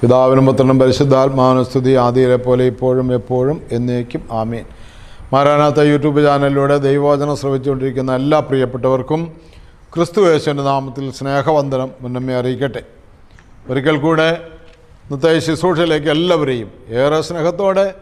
പിതാവിനും പുത്രനും പരിശുദ്ധാത്മാനുസ്തുതി ആദിയിലെ പോലെ ഇപ്പോഴും എപ്പോഴും എന്നേക്കും ആമീൻ. മാരാനാത്ത യൂട്യൂബ് ചാനലിലൂടെ ദൈവവചനം ശ്രമിച്ചുകൊണ്ടിരിക്കുന്ന എല്ലാ പ്രിയപ്പെട്ടവർക്കും ക്രിസ്തു യേശുവിന്റെ നാമത്തിൽ സ്നേഹവന്ദനം മുന്നമ്മേ അറിയിക്കട്ടെ. ഒരിക്കൽ കൂടെ ഇന്നത്തെ ശുശ്രൂഷയിലേക്ക് എല്ലാവരെയും ഏറെ സ്നേഹത്തോടെ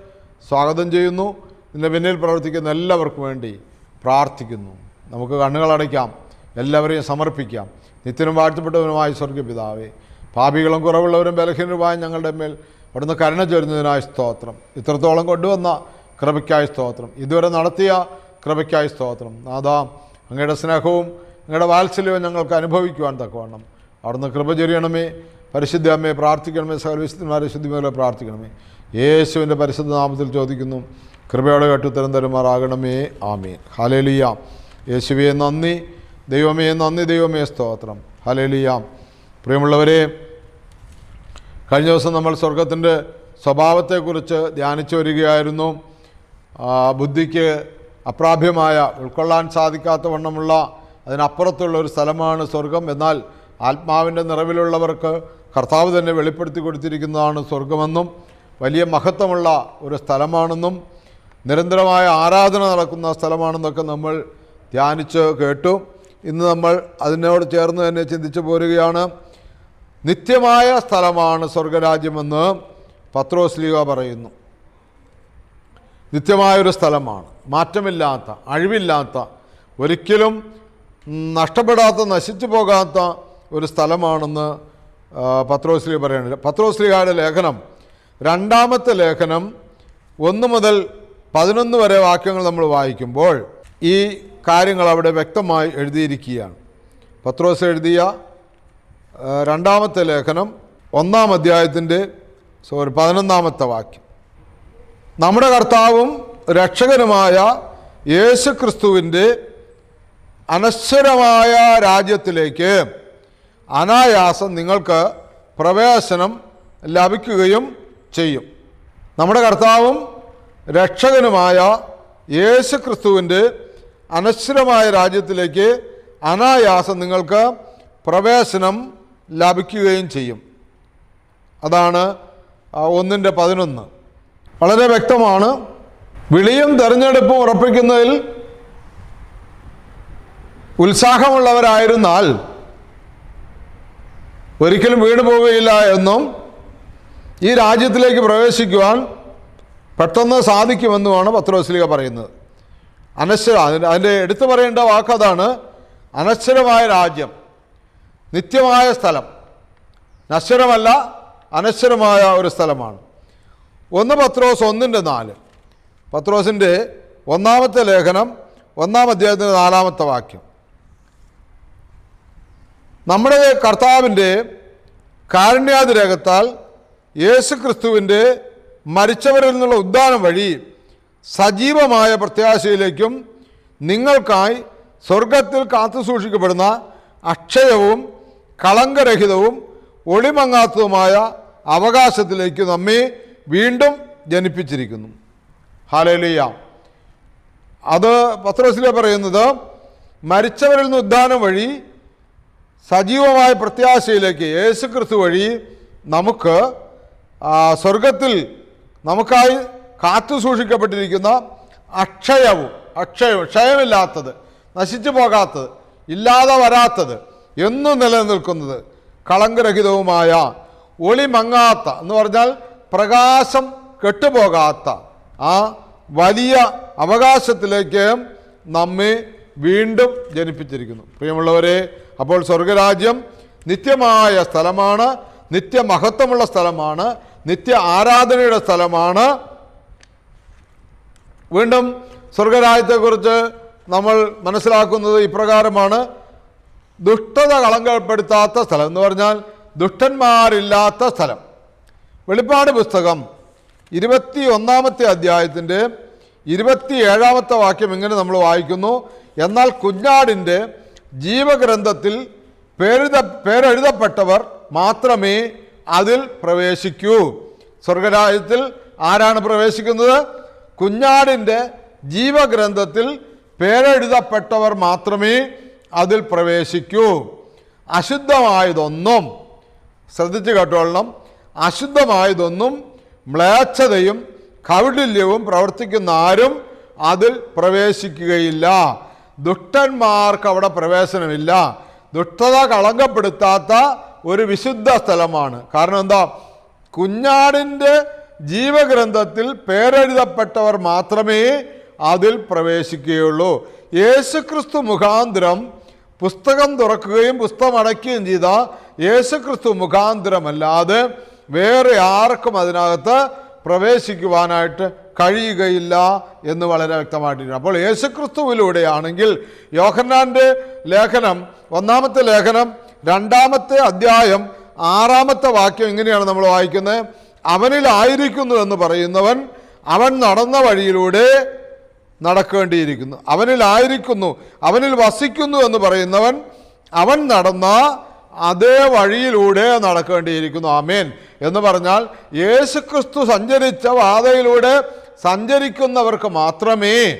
സ്വാഗതം ചെയ്യുന്നു. ഇതിന്റെ പിന്നിൽ പ്രവർത്തിക്കുന്ന എല്ലാവർക്കും വേണ്ടി പ്രാർത്ഥിക്കുന്നു. നമുക്ക് കണ്ണുകളടയ്ക്കാം എല്ലാവരെയും സമർപ്പിക്കാം. നിത്യനും വാഴ്ത്തപ്പെട്ടവനുമായ സ്വർഗപിതാവേ പാപികളും കുറവുള്ളവരും ബലഹീനരുമായ ഞങ്ങളുടെ മേൽ അവിടുന്ന് കരുണ ചൊരുന്നതിനായ സ്തോത്രം. ഇത്രത്തോളം കൊണ്ടുവന്ന കൃപയ്ക്കായ സ്തോത്രം. ഇതുവരെ നടത്തിയ കൃപയ്ക്കായ സ്തോത്രം. നാദാ അങ്ങയുടെ സ്നേഹവും അങ്ങയുടെ വാത്സല്യവും ഞങ്ങൾക്ക് അനുഭവിക്കുവാൻ തക്കവണ്ണം. അവിടുന്ന് കൃപ ചൊരിയണമേ. പരിശുദ്ധ അമ്മയെ പ്രാർത്ഥിക്കണമേ. സകല വിശുദ്ധന്മാരെ ശുദ്ധിമേലെ പ്രാർത്ഥിക്കണമേ. യേശുവിന്റെ പരിശുദ്ധ നാമത്തിൽ ചോദിക്കുന്നു. കൃപയോടെ കേട്ടുത്തരം തരുമാറാകണമേ. ആമീൻ. ഹലേലിയ യേശുവെ നന്ദി. ദൈവമേ നന്ദി. ദൈവമേ സ്തോത്രം. ഹലേലിയ പ്രിയമുള്ളവരെ കഴിഞ്ഞ ദിവസം നമ്മൾ സ്വർഗത്തിന്റെ സ്വഭാവത്തെക്കുറിച്ച് ധ്യാനിച്ചു വരികയായിരുന്നു. ബുദ്ധിക്ക് അപ്രാഭ്യമായ ഉൾക്കൊള്ളാൻ സാധിക്കാത്ത വണ്ണമുള്ള അതിനപ്പുറത്തുള്ള ഒരു സ്ഥലമാണ് സ്വർഗം എന്നാൽ ആത്മാവിന്റെ നിറവിലുള്ളവർക്ക് കർത്താവ് തന്നെ വെളിപ്പെടുത്തി കൊടുത്തിരിക്കുന്നതാണ് സ്വർഗമെന്നും വലിയ മഹത്വമുള്ള ഒരു സ്ഥലമാണെന്നും നിരന്തരമായ ആരാധന നടക്കുന്ന സ്ഥലമാണെന്നൊക്കെ നമ്മൾ ധ്യാനിച്ച് കേട്ടു. ഇന്ന് നമ്മൾ അതിനോട് ചേർന്ന് തന്നെ ചിന്തിച്ചു പോരുകയാണ്. നിത്യമായ സ്ഥലമാണ് സ്വർഗരാജ്യമെന്ന് പത്രോസ്ലിക പറയുന്നു. നിത്യമായൊരു സ്ഥലമാണ്. മാറ്റമില്ലാത്ത അഴിവില്ലാത്ത ഒരിക്കലും നഷ്ടപ്പെടാത്ത നശിച്ചു പോകാത്ത ഒരു സ്ഥലമാണെന്ന് ആ, പറയുന്നത് പത്രോസ്ലിഹയുടെ ലേഖനം രണ്ടാമത്തെ ലേഖനം ഒന്ന് മുതൽ പതിനൊന്ന് വരെ വാക്യങ്ങൾ നമ്മൾ വായിക്കുമ്പോൾ ഈ കാര്യങ്ങൾ അവിടെ വ്യക്തമായി എഴുതിയിരിക്കുകയാണ്. പത്രോസ് എഴുതിയ രണ്ടാമത്തെ ലേഖനം ഒന്നാം അധ്യായത്തിന്റെ സോറി പതിനൊന്നാമത്തെ വാക്യം. നമ്മുടെ കർത്താവും രക്ഷകനുമായ യേശു ക്രിസ്തുവിന്റെ അനശ്വരമായ രാജ്യത്തിലേക്ക് അനായാസം നിങ്ങൾക്ക് പ്രവേശനം ലഭിക്കുകയും ചെയ്യും. നമ്മുടെ കർത്താവും രക്ഷകനുമായ യേശു ക്രിസ്തുവിന്റെ അനശ്വരമായ രാജ്യത്തിലേക്ക് അനായാസം നിങ്ങൾക്ക് പ്രവേശനം ലഭിക്കുകയും ചെയ്യും. അതാണ് ഒന്നിന്റെ പതിനൊന്ന്. വളരെ വ്യക്തമാണ്. വിളിയും തെരഞ്ഞെടുപ്പും ഉറപ്പിക്കുന്നതിൽ ഉത്സാഹമുള്ളവരായിരുന്നാൽ ഒരിക്കലും വീണ് പോവുകയില്ല എന്നും ഈ രാജ്യത്തിലേക്ക് പ്രവേശിക്കുവാൻ പെട്ടെന്ന് സാധിക്കുമെന്നുമാണ് പത്രോസ്ലിക പറയുന്നത്. അനശ്വര അതിന്റെ എടുത്തു പറയേണ്ട വാക്കതാണ് അനശ്വരമായ രാജ്യം. നിത്യമായ സ്ഥലം. നശ്വരമല്ല അനശ്വരമായ ഒരു സ്ഥലമാണ്. ഒന്ന് പത്രോസ് ഒന്നിന്റെ നാല്. പത്രോസിന്റെ ഒന്നാമത്തെ ലേഖനം ഒന്നാം അധ്യായത്തിന്റെ നാലാമത്തെ വാക്യം. നമ്മുടെ കർത്താവിന്റെ കാരുണ്യാതിരേഖത്താൽ യേശു ക്രിസ്തുവിന്റെ മരിച്ചവരിൽ നിന്നുള്ള ഉദ്ധാനം വഴി സജീവമായ പ്രത്യാശയിലേക്കും നിങ്ങൾക്കായി സ്വർഗത്തിൽ കാത്തു സൂക്ഷിക്കപ്പെടുന്ന അക്ഷയവും കളങ്കരഹിതവും ഒളിമങ്ങാത്തതുമായ അവകാശത്തിലേക്ക് നമ്മെ വീണ്ടും ജനിപ്പിച്ചിരിക്കുന്നു. ഹാലേലിയ. അത് പത്രോസിലെ പറയുന്നത് മരിച്ചവരിൽ നിന്ന് ഉദ്ധാനം വഴി സജീവമായ പ്രത്യാശയിലേക്ക് യേശു ക്രിസ്തു വഴി നമുക്ക് സ്വർഗത്തിൽ നമുക്കായി കാത്തു സൂക്ഷിക്കപ്പെട്ടിരിക്കുന്ന അക്ഷയവും അക്ഷയവും ക്ഷയമില്ലാത്തത് നശിച്ചു പോകാത്തത് ഇല്ലാതെ വരാത്തത് എന്നും നിലനിൽക്കുന്നത് കളങ്കരഹിതവുമായ ഒളിമങ്ങാത്ത എന്ന് പറഞ്ഞാൽ പ്രകാശം കെട്ടുപോകാത്ത ആ വലിയ അവകാശത്തിലേക്ക് നമ്മെ വീണ്ടും ജനിപ്പിച്ചിരിക്കുന്നു. പ്രിയമുള്ളവരെ അപ്പോൾ സ്വർഗരാജ്യം നിത്യമായ സ്ഥലമാണ് നിത്യമഹത്വമുള്ള സ്ഥലമാണ് നിത്യ ആരാധനയുടെ സ്ഥലമാണ്. വീണ്ടും സ്വർഗരാജ്യത്തെക്കുറിച്ച് നമ്മൾ മനസ്സിലാക്കുന്നത് ഇപ്രകാരമാണ്. ദുഷ്ടത കളങ്കപ്പെടുത്താത്ത സ്ഥലം എന്ന് പറഞ്ഞാൽ ദുഷ്ടന്മാരില്ലാത്ത സ്ഥലം. വെളിപ്പാട് പുസ്തകം ഇരുപത്തി ഒന്നാമത്തെ അധ്യായത്തിന്റെ ഇരുപത്തി ഏഴാമത്തെ വാക്യം ഇങ്ങനെ നമ്മൾ വായിക്കുന്നു. എന്നാൽ കുഞ്ഞാടിന്റെ ജീവഗ്രന്ഥത്തിൽ പേരെഴുത പേരെഴുതപ്പെട്ടവർ മാത്രമേ അതിൽ പ്രവേശിക്കൂ. സ്വർഗരാജ്യത്തിൽ ആരാണ് പ്രവേശിക്കുന്നത്? കുഞ്ഞാടിന്റെ ജീവഗ്രന്ഥത്തിൽ പേരെഴുതപ്പെട്ടവർ മാത്രമേ അതിൽ പ്രവേശിക്കൂ. അശുദ്ധമായതൊന്നും ശ്രദ്ധിച്ച് കേട്ടോളണം അശുദ്ധമായതൊന്നും മ്ലേച്ഛതയും കൗടില്യവും പ്രവർത്തിക്കുന്ന ആരും അതിൽ പ്രവേശിക്കുകയില്ല. ദുഷ്ടന്മാർക്ക് അവിടെ പ്രവേശനമില്ല. ദുഷ്ടത കളങ്കപ്പെടുത്താത്ത ഒരു വിശുദ്ധ സ്ഥലമാണ്. കാരണം എന്താ? കുഞ്ഞാടിന്റെ ജീവഗ്രന്ഥത്തിൽ പേരെഴുതപ്പെട്ടവർ മാത്രമേ അതിൽ പ്രവേശിക്കുകയുള്ളൂ. യേശുക്രിസ്തു മുഖാന്തരം പുസ്തകം തുറക്കുകയും പുസ്തകം അടയ്ക്കുകയും ചെയ്ത യേശുക്രിസ്തു മുഖാന്തരമല്ലാതെ വേറെ ആർക്കും അതിനകത്ത് പ്രവേശിക്കുവാനായിട്ട് കഴിയുകയില്ല എന്ന് വളരെ വ്യക്തമായിട്ടിരിക്കുന്നു. അപ്പോൾ യേശുക്രിസ്തുവിലൂടെയാണെങ്കിൽ യോഹന്നാന്റെ ലേഖനം ഒന്നാമത്തെ ലേഖനം രണ്ടാമത്തെ അധ്യായം ആറാമത്തെ വാക്യം ഇങ്ങനെയാണ് നമ്മൾ വായിക്കുന്നത്. അവനിലായിരിക്കുന്നു എന്ന് പറയുന്നവൻ അവൻ നടന്ന വഴിയിലൂടെ നടക്കേണ്ടിയിരിക്കുന്നു. അവനിലായിരിക്കുന്നു അവനിൽ വസിക്കുന്നു എന്ന് പറയുന്നവൻ അവൻ നടന്ന അതേ വഴിയിലൂടെ നടക്കേണ്ടിയിരിക്കുന്നു. ആമേൻ. എന്ന് പറഞ്ഞാൽ യേശുക്രിസ്തു സഞ്ചരിച്ച പാതയിലൂടെ സഞ്ചരിക്കുന്നവർക്ക് മാത്രമേ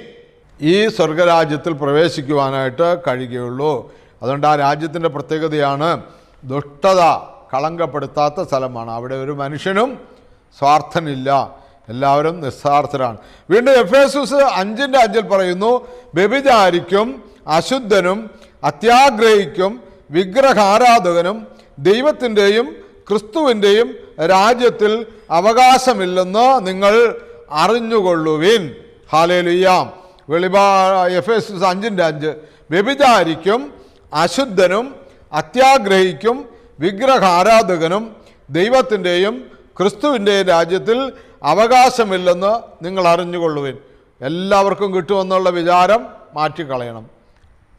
ഈ സ്വർഗരാജ്യത്തിൽ പ്രവേശിക്കുവാനായിട്ട് കഴിയുകയുള്ളൂ. അതുകൊണ്ട് ആ രാജ്യത്തിന്റെ പ്രത്യേകതയാണ് ദുഷ്ടത കളങ്കപ്പെടുത്താത്ത സ്ഥലമാണ്. അവിടെ ഒരു മനുഷ്യനും സ്വാർത്ഥനില്ല. എല്ലാവരും നിസ്സാർത്ഥരാണ്. വീണ്ടും എഫ് എസ് അഞ്ചിന്റെ അഞ്ചിൽ പറയുന്നു വ്യഭിചാരിക്കും അശുദ്ധനും അത്യാഗ്രഹിക്കും വിഗ്രഹാരാധകനും ദൈവത്തിന്റെയും ക്രിസ്തുവിന്റെയും രാജ്യത്തിൽ അവകാശമില്ലെന്ന് നിങ്ങൾ അറിഞ്ഞുകൊള്ളുവിൻ. ഹാലേലുയ്യാം വെളിപാ എഫ് എസ് അഞ്ചിന്റെ അഞ്ച്. വ്യഭിചാരിക്കും അശുദ്ധനും അത്യാഗ്രഹിക്കും വിഗ്രഹാരാധകനും ദൈവത്തിന്റെയും ക്രിസ്തുവിന്റെയും രാജ്യത്തിൽ അവകാശമില്ലെന്ന് നിങ്ങൾ അറിഞ്ഞുകൊള്ളുവിൻ. എല്ലാവർക്കും കിട്ടുമെന്നുള്ള വിചാരം മാറ്റിക്കളയണം.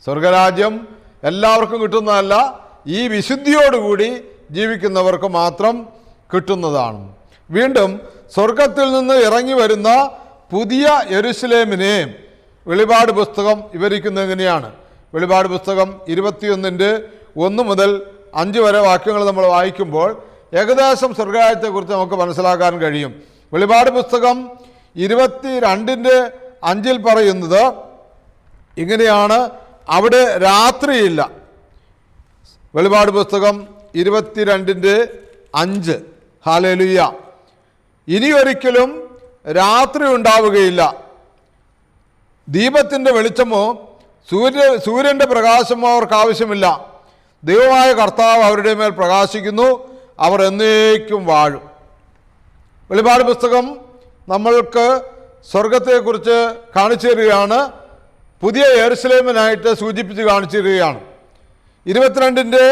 സ്വർഗരാജ്യം എല്ലാവർക്കും കിട്ടുന്നതല്ല ഈ വിശുദ്ധിയോടുകൂടി ജീവിക്കുന്നവർക്ക് മാത്രം കിട്ടുന്നതാണ്. വീണ്ടും സ്വർഗത്തിൽ നിന്ന് ഇറങ്ങി വരുന്ന പുതിയ യെരുസലേമിനെ വെളിപാട് പുസ്തകം വിവരിക്കുന്നത് എങ്ങനെയാണ്? വെളിപാട് പുസ്തകം ഇരുപത്തിയൊന്നിന്റെ ഒന്ന് മുതൽ അഞ്ച് വരെ വാക്യങ്ങൾ നമ്മൾ വായിക്കുമ്പോൾ ഏകദേശം സ്വർഗരാജ്യത്തെക്കുറിച്ച് നമുക്ക് മനസ്സിലാക്കാൻ കഴിയും. വെളിപാട് പുസ്തകം ഇരുപത്തി രണ്ടിന്റെ അഞ്ചിൽ പറയുന്നത് ഇങ്ങനെയാണ്. അവിടെ രാത്രിയില്ല. വെളിപാട് പുസ്തകം ഇരുപത്തിരണ്ടിന്റെ അഞ്ച്. ഹാലലുയ്യ ഇനി ഒരിക്കലും രാത്രി ഉണ്ടാവുകയില്ല. ദീപത്തിന്റെ വെളിച്ചമോ സൂര്യ സൂര്യന്റെ പ്രകാശമോ അവർക്ക് ആവശ്യമില്ല. ദൈവമായ കർത്താവ് അവരുടെ മേൽ പ്രകാശിക്കുന്നു. അവർ എന്നേക്കും വാഴും. വെളിപാട് പുസ്തകം നമ്മൾക്ക് സ്വർഗത്തെക്കുറിച്ച് കാണിച്ചു തരികയാണ് പുതിയ എറുസലേമിനായിട്ട് സൂചിപ്പിച്ച് കാണിച്ചു തരികയാണ് ഇരുപത്തിരണ്ടിന്റെ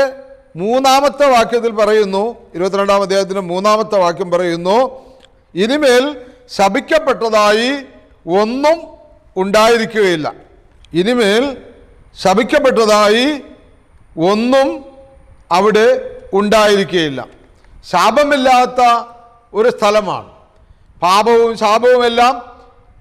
മൂന്നാമത്തെ വാക്യത്തിൽ പറയുന്നു ഇരുപത്തിരണ്ടാം അദ്ദേഹത്തിന്റെ മൂന്നാമത്തെ വാക്യം പറയുന്നു ഇനിമേൽ ശപിക്കപ്പെട്ടതായി ഒന്നും ഉണ്ടായിരിക്കുകയില്ല. ഇനിമേൽ ശപിക്കപ്പെട്ടതായി ഒന്നും അവിടെ ഉണ്ടായിരിക്കുകയില്ല. ശാപമില്ലാത്ത ഒരു സ്ഥലമാണ്. പാപവും ശാപവുമെല്ലാം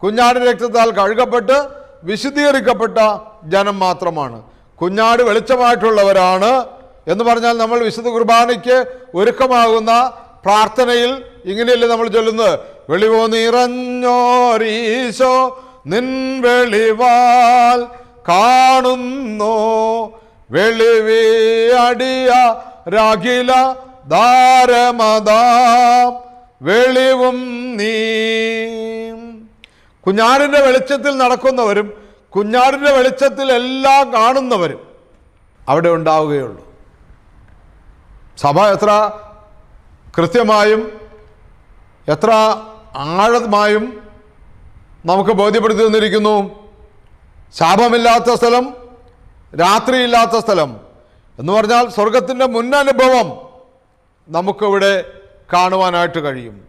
കുഞ്ഞാട് രക്തത്താൽ കഴുകപ്പെട്ട് വിശുദ്ധീകരിക്കപ്പെട്ട ജനം മാത്രമാണ്. കുഞ്ഞാട് വെളിച്ചമായിട്ടുള്ളവരാണ് എന്ന് പറഞ്ഞാൽ നമ്മൾ വിശുദ്ധ കുർബാനയ്ക്ക് ഒരുക്കമാകുന്ന പ്രാർത്ഥനയിൽ ഇങ്ങനെയല്ലേ നമ്മൾ ചൊല്ലുന്നത്? വെളിവോ നിറഞ്ഞോരീശോ നിൻ വെളിവാൽ കാണുന്നു. വെളിവേ അടിയ രാഖില ധാരമതാം. വെളിവും നീ. കുഞ്ഞാടിന്റെ വെളിച്ചത്തിൽ നടക്കുന്നവരും കുഞ്ഞാടിന്റെ വെളിച്ചത്തിൽ എല്ലാം കാണുന്നവരും അവിടെ ഉണ്ടാവുകയുള്ളൂ. സഭ എത്ര കൃത്യമായും എത്ര ആഴമായും നമുക്ക് ബോധ്യപ്പെടുത്തി തന്നിരിക്കുന്നു. ശാപമില്ലാത്ത സ്ഥലം രാത്രിയില്ലാത്ത സ്ഥലം എന്ന് പറഞ്ഞാൽ സ്വർഗത്തിന്റെ മുന്നനുഭവം നമുക്കിവിടെ കാണുവാനായിട്ട് കഴിയും.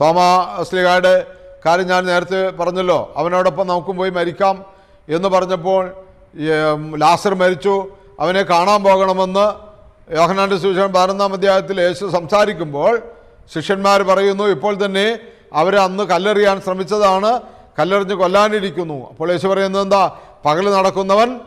തോമാ സ്ലിഹായുടെ കാര്യം ഞാൻ നേരത്തെ പറഞ്ഞല്ലോ. അവനോടൊപ്പം നമുക്കും പോയി മരിക്കാം എന്ന് പറഞ്ഞപ്പോൾ ലാസർ മരിച്ചു. അവനെ കാണാൻ പോകണമെന്ന് യോഹനാന്റെ സുവിശേഷം പതിനൊന്നാം അധ്യായത്തിൽ യേശു സംസാരിക്കുമ്പോൾ ശിഷ്യന്മാർ പറയുന്നു ഇപ്പോൾ തന്നെ അവരെ അന്ന് കല്ലെറിയാൻ ശ്രമിച്ചതാണ്. കല്ലെറിഞ്ഞ് കൊല്ലാനിരിക്കുന്നു. അപ്പോൾ യേശു പറയുന്നത് എന്താ? പകൽ നടക്കുന്നവൻ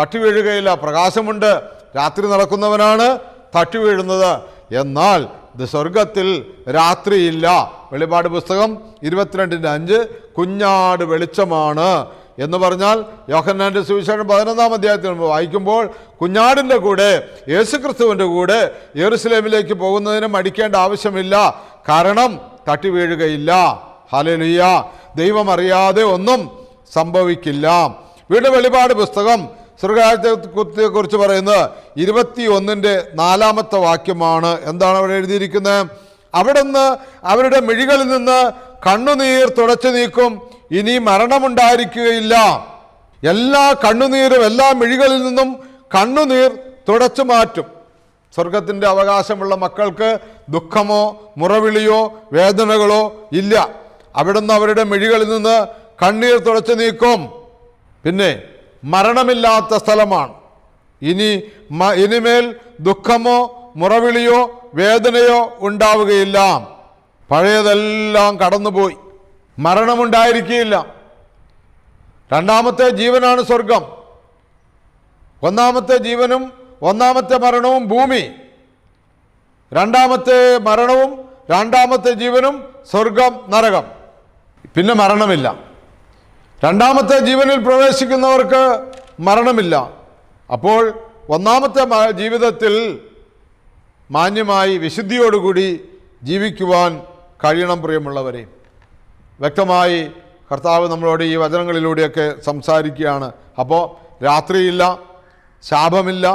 തട്ടി വീഴുകയില്ല. പ്രകാശമുണ്ട്. രാത്രി നടക്കുന്നവനാണ് തട്ടി വീഴുന്നത്. എന്നാൽ ഇത് സ്വർഗത്തിൽ രാത്രിയില്ല. വെളിപാട് പുസ്തകം ഇരുപത്തിരണ്ടിന്റെ അഞ്ച്. കുഞ്ഞാട് വെളിച്ചമാണ് എന്ന് പറഞ്ഞാൽ യോഹന്നാന്റെ സുവിശേഷം പതിനൊന്നാം അധ്യായത്തിൽ വായിക്കുമ്പോൾ കുഞ്ഞാടിന്റെ കൂടെ യേശുക്രിസ്തുവിന്റെ കൂടെ യെറുസലേമിലേക്ക് പോകുന്നതിന് മടിക്കേണ്ട ആവശ്യമില്ല. കാരണം തട്ടി വീഴുകയില്ല. ഹലലുയ്യ ദൈവം അറിയാതെ ഒന്നും സംഭവിക്കില്ല. വീണ്ടും വെളിപാട് പുസ്തകം സ്വർഗരാജ്യത്തെ കുറിച്ച് പറയുന്നത് ഇരുപത്തി ഒന്നിന്റെ നാലാമത്തെ വാക്യമാണ്. എന്താണ് അവിടെ എഴുതിയിരിക്കുന്നത്? അവിടുന്ന് അവരുടെ മിഴികളിൽ നിന്ന് കണ്ണുനീർ തുടച്ചു നീക്കും. ഇനി മരണമുണ്ടായിരിക്കുകയില്ല. എല്ലാ കണ്ണുനീരും എല്ലാ മിഴികളിൽ നിന്നും കണ്ണുനീർ തുടച്ചു മാറ്റും. സ്വർഗത്തിന്റെ അവകാശമുള്ള മക്കൾക്ക് ദുഃഖമോ മുറവിളിയോ വേദനകളോ ഇല്ല. അവിടുന്ന് അവരുടെ മിഴികളിൽ നിന്ന് കണ്ണീർ തുടച്ചു നീക്കും. പിന്നെ മരണമില്ലാത്ത സ്ഥലമാണ്. ഇനി ഇനിമേൽ ദുഃഖമോ മുറവിളിയോ വേദനയോ ഉണ്ടാവുകയില്ല. പഴയതെല്ലാം കടന്നുപോയി. മരണമുണ്ടായിരിക്കുകയില്ല. രണ്ടാമത്തെ ജീവനാണ് സ്വർഗം. ഒന്നാമത്തെ ജീവനും ഒന്നാമത്തെ മരണവും ഭൂമി. രണ്ടാമത്തെ മരണവും രണ്ടാമത്തെ ജീവനും സ്വർഗം നരകം. പിന്നെ മരണമില്ല. രണ്ടാമത്തെ ജീവനിൽ പ്രവേശിക്കുന്നവർക്ക് മരണമില്ല. അപ്പോൾ ഒന്നാമത്തെ ജീവിതത്തിൽ മാന്യമായി വിശുദ്ധിയോടുകൂടി ജീവിക്കുവാൻ കഴിയണം പ്രിയമുള്ളവരെ. വ്യക്തമായി കർത്താവ് നമ്മളോട് ഈ വചനങ്ങളിലൂടെയൊക്കെ സംസാരിക്കുകയാണ്. അപ്പോൾ രാത്രിയില്ല ശാപമില്ല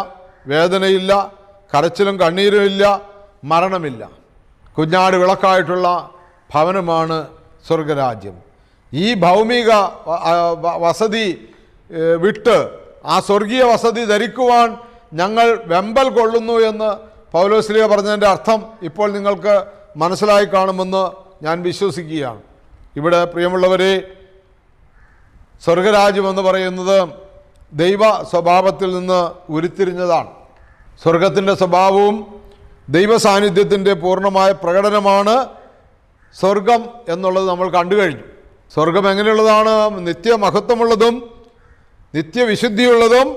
വേദനയില്ല കരച്ചിലും കണ്ണീരും ഇല്ല മരണമില്ല. കുഞ്ഞാട് വിളക്കായിട്ടുള്ള ഭവനമാണ് സ്വർഗരാജ്യം. ഈ ഭൗമിക വസതി വിട്ട് ആ സ്വർഗീയ വസതി ധരിക്കുവാൻ ഞങ്ങൾ വെമ്പൽ കൊള്ളുന്നു എന്ന് പൗലോസ്ലിയ പറഞ്ഞതിന്റെ അർത്ഥം ഇപ്പോൾ നിങ്ങൾക്ക് മനസ്സിലായി കാണുമെന്ന് ഞാൻ വിശ്വസിക്കുകയാണ്. ഇവിടെ പ്രിയമുള്ളവരെ സ്വർഗരാജ്യം എന്ന് പറയുന്നത് ദൈവ സ്വഭാവത്തിൽ നിന്ന് ഉരുത്തിരിഞ്ഞതാണ്. സ്വർഗത്തിന്റെ സ്വഭാവവും ദൈവ സാന്നിധ്യത്തിന്റെ പൂർണമായ പ്രകടനമാണ് സ്വർഗം എന്നുള്ളത് നമ്മൾ കണ്ടു കഴിഞ്ഞു. സ്വർഗം എങ്ങനെയുള്ളതാണ്? നിത്യമഹത്വമുള്ളതും നിത്യവിശുദ്ധിയുള്ളതും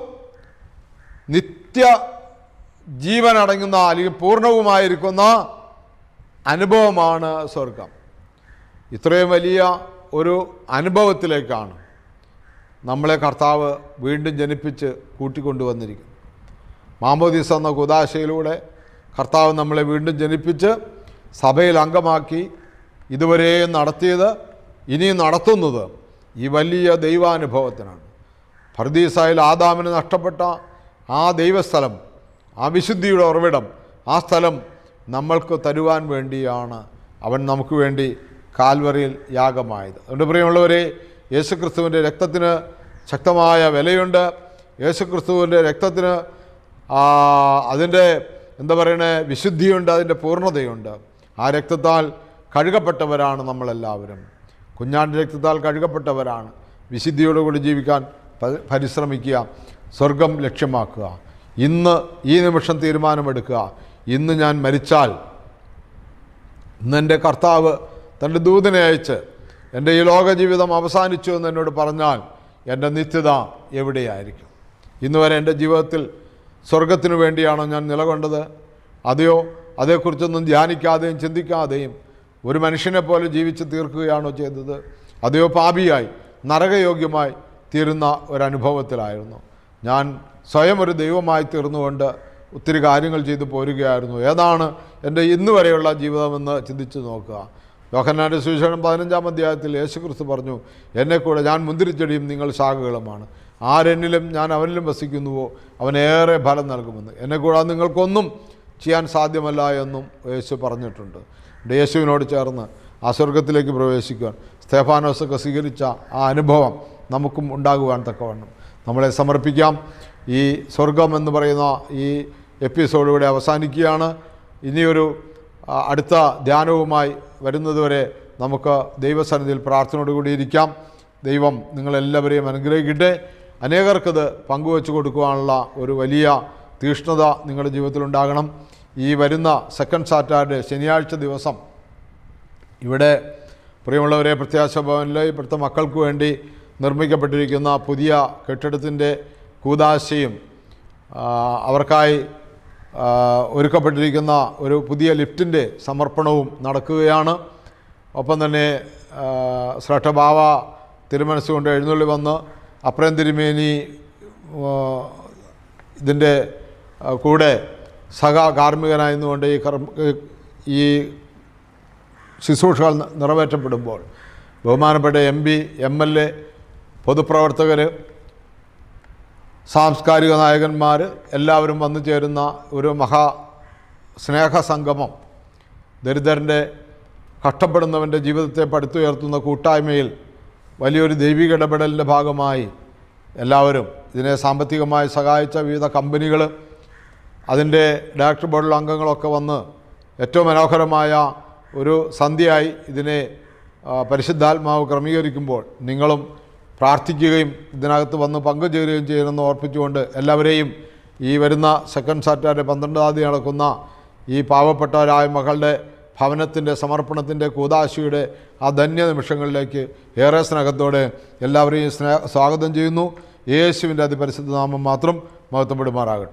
നിത്യ ജീവൻ അടങ്ങുന്ന അല്ലെങ്കിൽ പൂർണവുമായിരിക്കുന്ന അനുഭവമാണ് സ്വർഗം. ഇത്രയും വലിയ ഒരു അനുഭവത്തിലേക്കാണ് നമ്മളെ കർത്താവ് വീണ്ടും ജനിപ്പിച്ച് കൂട്ടിക്കൊണ്ടുവന്നിരിക്കുന്നത്. മാമോദീസ് എന്ന കുദാശയിലൂടെ കർത്താവ് നമ്മളെ വീണ്ടും ജനിപ്പിച്ച് സഭയിൽ അംഗമാക്കി ഇതുവരെയും നടത്തിയത് ഇനിയും നടത്തുന്നത് ഈ വലിയ ദൈവാനുഭവത്തിനാണ്. ഫർദീസായിൽ ആദാമിന് നഷ്ടപ്പെട്ട ആ ദൈവസ്ഥലം ആ വിശുദ്ധിയുടെ ഉറവിടം ആ സ്ഥലം നമ്മൾക്ക് തരുവാൻ വേണ്ടിയാണ് അവൻ നമുക്ക് വേണ്ടി കാൽവറിയിൽ യാഗമായത്. അതുകൊണ്ട് പ്രിയമുള്ളവരെ യേശുക്രിസ്തുവിന്റെ രക്തത്തിന് ശക്തമായ വിലയുണ്ട്. യേശുക്രിസ്തുവിന്റെ രക്തത്തിന് അതിന്റെ എന്താ പറയണേ വിശുദ്ധിയുണ്ട് അതിന്റെ പൂർണതയുണ്ട്. ആ രക്തത്താൽ കഴുകപ്പെട്ടവരാണ് നമ്മളെല്ലാവരും. കുഞ്ഞാന്റെ രക്തത്താൽ കഴുകപ്പെട്ടവരാണ്. വിശുദ്ധിയോടുകൂടി ജീവിക്കാൻ പരിശ്രമിക്കുക സ്വർഗം ലക്ഷ്യമാക്കുക. ഇന്ന് ഈ നിമിഷം തീരുമാനമെടുക്കുക. ഇന്ന് ഞാൻ മരിച്ചാൽ ഇന്ന് എന്റെ കർത്താവ് തന്റെ ദൂതനെ അയച്ച് എന്റെ ഈ ലോക ജീവിതം അവസാനിച്ചു എന്ന് എന്നോട് പറഞ്ഞാൽ എന്റെ നിത്യത എവിടെയായിരിക്കും? ഇന്ന് വരെ എന്റെ ജീവിതത്തിൽ സ്വർഗത്തിനു വേണ്ടിയാണോ ഞാൻ നിലകൊണ്ടത്? അതെയോ? അതേക്കുറിച്ചൊന്നും ധ്യാനിക്കാതെയും ചിന്തിക്കാതെയും ഒരു മനുഷ്യനെ പോലെ ജീവിച്ച് തീർക്കുകയാണോ ചെയ്തത്? അതയോ പാപിയായി നരകയോഗ്യമായി തീരുന്ന ഒരനുഭവത്തിലായിരുന്നു. ഞാൻ സ്വയം ഒരു ദൈവമായി തീർന്നുകൊണ്ട് ഒത്തിരി കാര്യങ്ങൾ ചെയ്തു പോരുകയായിരുന്നു. ഏതാണ് എന്റെ ഇന്ന് വരെയുള്ള ജീവിതമെന്ന് ചിന്തിച്ചു നോക്കുക. യോഹന്നാന്റെ സുവിശേഷം പതിനഞ്ചാം അധ്യായത്തിൽ യേശുക്രിസ്തു പറഞ്ഞു എന്നെ കൂടെ ഞാൻ മുന്തിരിച്ചെടിയും നിങ്ങൾ ശാഖകളുമാണ്. ആരെന്നിലും ഞാൻ അവനിലും വസിക്കുന്നുവോ അവനേറെ ഫലം നൽകുമെന്ന്. എന്നെ കൂടാതെ നിങ്ങൾക്കൊന്നും ചെയ്യാൻ സാധ്യമല്ല എന്നും യേശു പറഞ്ഞിട്ടുണ്ട്. യേശുവിനോട് ചേർന്ന് ആ സ്വർഗത്തിലേക്ക് പ്രവേശിക്കുവാൻ സ്തേഫാനോസൊക്കെ സ്വീകരിച്ച ആ അനുഭവം നമുക്കും ഉണ്ടാകുവാൻ തക്കവണ്ണം. നമ്മളെ സമർപ്പിക്കാം. ഈ സ്വർഗം എന്ന് പറയുന്ന ഈ എപ്പിസോഡ് അവസാനിക്കുകയാണ്. ഇനിയൊരു അടുത്ത ധ്യാനവുമായി വരുന്നതുവരെ നമുക്ക് ദൈവസന്നിധിയിൽ പ്രാർത്ഥനയോടുകൂടി ഇരിക്കാം. ദൈവം നിങ്ങളെല്ലാവരെയും അനുഗ്രഹിക്കട്ടെ. അനേകർക്കത് പങ്കുവെച്ച് കൊടുക്കുവാനുള്ള ഒരു വലിയ തീഷ്ണത നിങ്ങളുടെ ജീവിതത്തിലുണ്ടാകണം. ഈ വരുന്ന സെക്കൻഡ് സാറ്റർഡേ ശനിയാഴ്ച ദിവസം ഇവിടെ പ്രിയമുള്ളവരെ പ്രത്യാശ ഭവനിൽ ഇവിടുത്തെ മക്കൾക്ക് വേണ്ടി നിർമ്മിക്കപ്പെട്ടിരിക്കുന്ന പുതിയ കെട്ടിടത്തിന്റെ കൂതാശയും അവർക്കായി ഒരുക്കപ്പെട്ടിരിക്കുന്ന ഒരു പുതിയ ലിഫ്റ്റിന്റെ സമർപ്പണവും നടക്കുകയാണ്. ഒപ്പം തന്നെ ശ്രേഷ്ഠഭാവ തിരുമനസ്സുകൊണ്ട് എഴുന്നള്ളി വന്ന് അപ്രയം തിരുമേനി ഇതിന്റെ കൂടെ സഹ കാർമ്മികനായിരുന്നുകൊണ്ട് ഈ കർമ്മ ഈ ശുശ്രൂഷകൾ നിറവേറ്റപ്പെടുമ്പോൾ ബഹുമാനപ്പെട്ട M P M L A പൊതുപ്രവർത്തകർ സാംസ്കാരിക നായകന്മാർ എല്ലാവരും വന്നു ചേരുന്ന ഒരു മഹാ സ്നേഹ സംഗമം ദരിദ്രന്റെ കഷ്ടപ്പെടുന്നവന്റെ ജീവിതത്തെ പടുത്തുയർത്തുന്ന കൂട്ടായ്മയിൽ വലിയൊരു ദൈവിക ഇടപെടലിന്റെ ഭാഗമായി എല്ലാവരും ഇതിനെ സാമ്പത്തികമായി സഹായിച്ച വിവിധ കമ്പനികൾ അതിന്റെ ഡയറക്ടർ ബോർഡിലെ അംഗങ്ങളൊക്കെ വന്ന് ഏറ്റവും മനോഹരമായ ഒരു സന്ധ്യയായി ഇതിനെ പരിശുദ്ധാത്മാവ് ക്രമീകരിക്കുമ്പോൾ നിങ്ങളും പ്രാർത്ഥിക്കുകയും ഇതിനകത്ത് വന്ന് പങ്കുചേരുകയും ചെയ്യണമെന്ന് ഓർപ്പിച്ചുകൊണ്ട് എല്ലാവരെയും ഈ വരുന്ന സെക്കൻഡ് സാറ്റർഡേ പന്ത്രണ്ടാം തീയതി നടക്കുന്ന ഈ പാവപ്പെട്ടവരായ മകളുടെ ഭവനത്തിന്റെ സമർപ്പണത്തിന്റെ കൂതാശിയുടെ ആ ധന്യ നിമിഷങ്ങളിലേക്ക് ഏറെ സ്നേഹത്തോടെ എല്ലാവരെയും സ്നേഹ സ്വാഗതം ചെയ്യുന്നു. യേശുവിന്റെ അതിപരിശുദ്ധ നാമം മാത്രം മഹത്വപ്പെടുമാറാകട്ടെ.